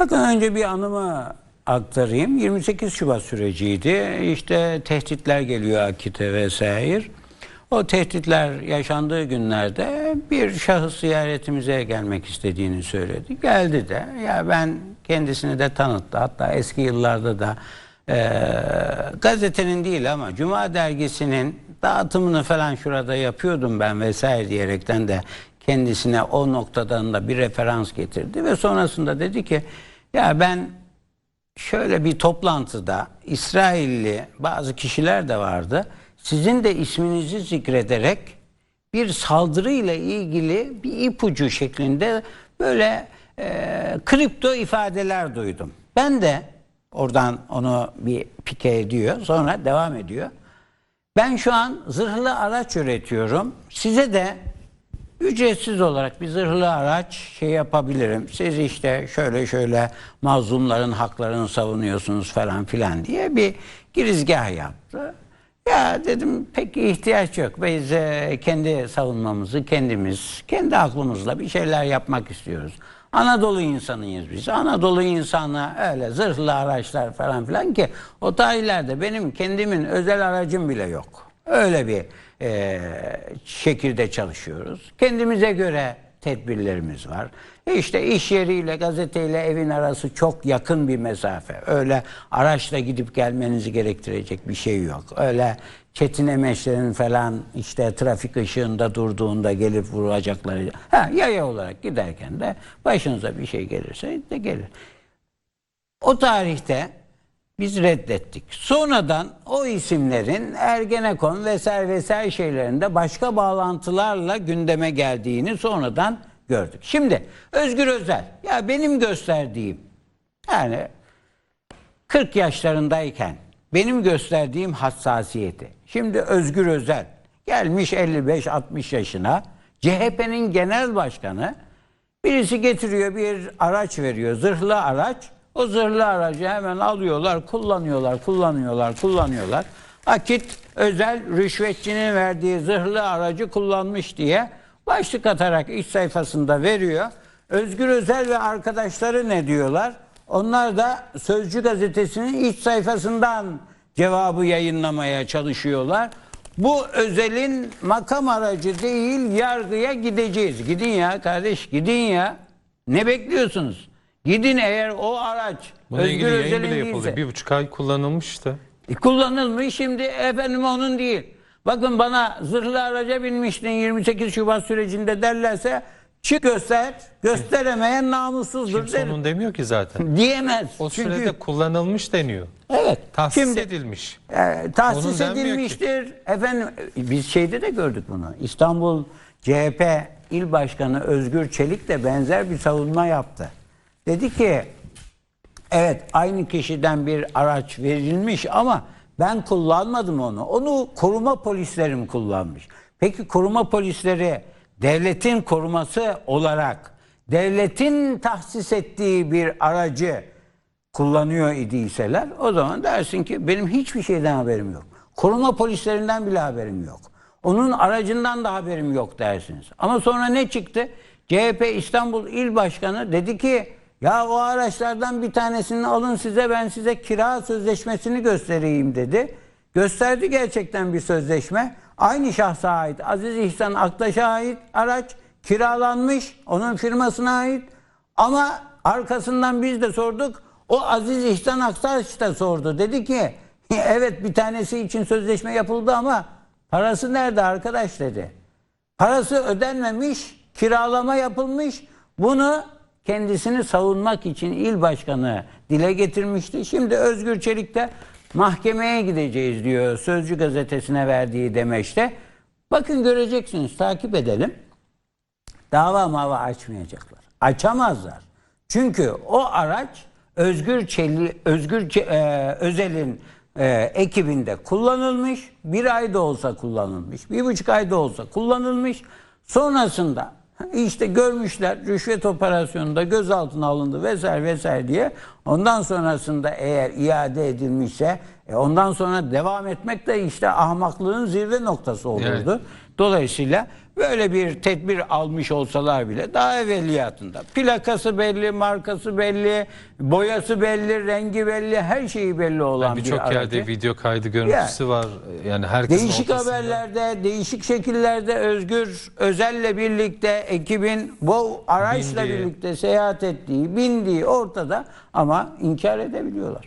Bakın önce bir anımı aktarayım. 28 Şubat süreciydi. İşte tehditler geliyor Akit'e vesaire. O tehditler yaşandığı günlerde bir şahıs ziyaretimize gelmek istediğini söyledi. Geldi de. Ya ben kendisini de tanıttı. Hatta eski yıllarda da eee, gazetenin değil ama Cuma dergisinin dağıtımını falan şurada yapıyordum ben vesaire diyerekten de kendisine o noktadan da bir referans getirdi ve sonrasında dedi ki ya ben şöyle bir toplantıda İsrailli bazı kişiler de vardı. Sizin de isminizi zikrederek bir saldırıyla ilgili bir ipucu şeklinde böyle e, kripto ifadeler duydum. Ben de oradan onu bir pike ediyor. Sonra devam ediyor. Ben şu an zırhlı araç üretiyorum. Size de ücretsiz olarak bir zırhlı araç şey yapabilirim. Siz işte şöyle şöyle mazlumların haklarını savunuyorsunuz falan filan diye bir girizgah yaptı. Ya dedim pek ihtiyaç yok. Biz e, kendi savunmamızı kendimiz, kendi aklımızla bir şeyler yapmak istiyoruz. Anadolu insanıyız biz. Anadolu insanı öyle zırhlı araçlar falan filan ki o tarihlerde benim kendimin özel aracım bile yok. Öyle bir e, şekilde çalışıyoruz. Kendimize göre tedbirlerimiz var. E işte iş yeriyle gazeteyle evin arası çok yakın bir mesafe. Öyle araçla gidip gelmenizi gerektirecek bir şey yok. Öyle Çetin Emeşler'in falan işte trafik ışığında durduğunda gelip vuracakları. Ha, yaya olarak giderken de başınıza bir şey gelirse de gelir. O tarihte biz reddettik. Sonradan o isimlerin Ergenekon vesaire vesaire şeylerinde başka bağlantılarla gündeme geldiğini sonradan gördük. Şimdi Özgür Özel ya benim gösterdiğim yani 40 yaşlarındayken benim gösterdiğim hassasiyeti. Şimdi Özgür Özel gelmiş 55-60 yaşına CHP'nin genel başkanı birisi getiriyor bir araç veriyor zırhlı araç. O zırhlı aracı hemen alıyorlar, kullanıyorlar, kullanıyorlar, kullanıyorlar. Akit özel rüşvetçinin verdiği zırhlı aracı kullanmış diye başlık atarak iç sayfasında veriyor. Özgür Özel ve arkadaşları ne diyorlar? Onlar da Sözcü gazetesinin iç sayfasından cevabı yayınlamaya çalışıyorlar. Bu özelin makam aracı değil yargıya gideceğiz. Gidin ya kardeş gidin ya. Ne bekliyorsunuz? Gidin eğer o araç ilgili Özgür yayın bile Özel'in yapıldı. değilse. Bir buçuk ay kullanılmıştı. E, kullanılmış şimdi efendim onun değil. Bakın bana zırhlı araca binmiştin 28 Şubat sürecinde derlerse çık göster. Gösteremeyen namussuzdur Kimse derim. onun demiyor ki zaten. Diyemez. O Çünkü sürede kullanılmış deniyor. evet. Tahsis Şimdi edilmiş. e, tahsis denmiyor edilmiştir. Efendim e, biz şeyde de gördük bunu. İstanbul CHP İl Başkanı Özgür Çelik de benzer bir savunma yaptı. Dedi ki Evet aynı kişiden bir araç verilmiş ama ben kullanmadım onu. Onu koruma polislerim kullanmış. Peki koruma polisleri devletin koruması olarak devletin tahsis ettiği bir aracı kullanıyor idiyseler o zaman dersin ki benim hiçbir şeyden haberim yok. Koruma polislerinden bile haberim yok. Onun aracından da haberim yok dersiniz. Ama sonra ne çıktı? CHP İstanbul İl Başkanı dedi ki ya o araçlardan bir tanesini alın size ben size kira sözleşmesini göstereyim dedi. Gösterdi gerçekten bir sözleşme. Aynı şahsa ait Aziz İhsan Aktaş'a ait araç kiralanmış onun firmasına ait. Ama arkasından biz de sorduk. O Aziz İhsan Aktaş da sordu. Dedi ki evet bir tanesi için sözleşme yapıldı ama parası nerede arkadaş dedi. Parası ödenmemiş, kiralama yapılmış. Bunu kendisini savunmak için il başkanı dile getirmişti. Şimdi Özgür Çelik de mahkemeye gideceğiz diyor Sözcü gazetesine verdiği demeçte. Bakın göreceksiniz takip edelim dava mava açmayacaklar. Açamazlar. Çünkü o araç Özgür Çeli, Özgür Çe- e, Özel'in e, ekibinde kullanılmış. Bir ayda olsa kullanılmış. Bir buçuk ayda olsa kullanılmış. Sonrasında işte görmüşler rüşvet operasyonunda gözaltına alındı vesaire vesaire diye. Ondan sonrasında eğer iade edilmişse e, ondan sonra devam etmek de işte ahmaklığın zirve noktası olurdu. Dolayısıyla böyle bir tedbir almış olsalar bile daha evveliyatında plakası belli, markası belli, boyası belli, rengi belli, her şeyi belli olan Yani bir Birçok aracı. yerde video kaydı görüntüsü var. Yani herkesin Değişik ortasında- haberlerde, değişik şekillerde Özgür Özel'le birlikte ekibin bu araçla Bindiği. birlikte seyahat ettiği, bindiği ortada ama inkar edebiliyorlar.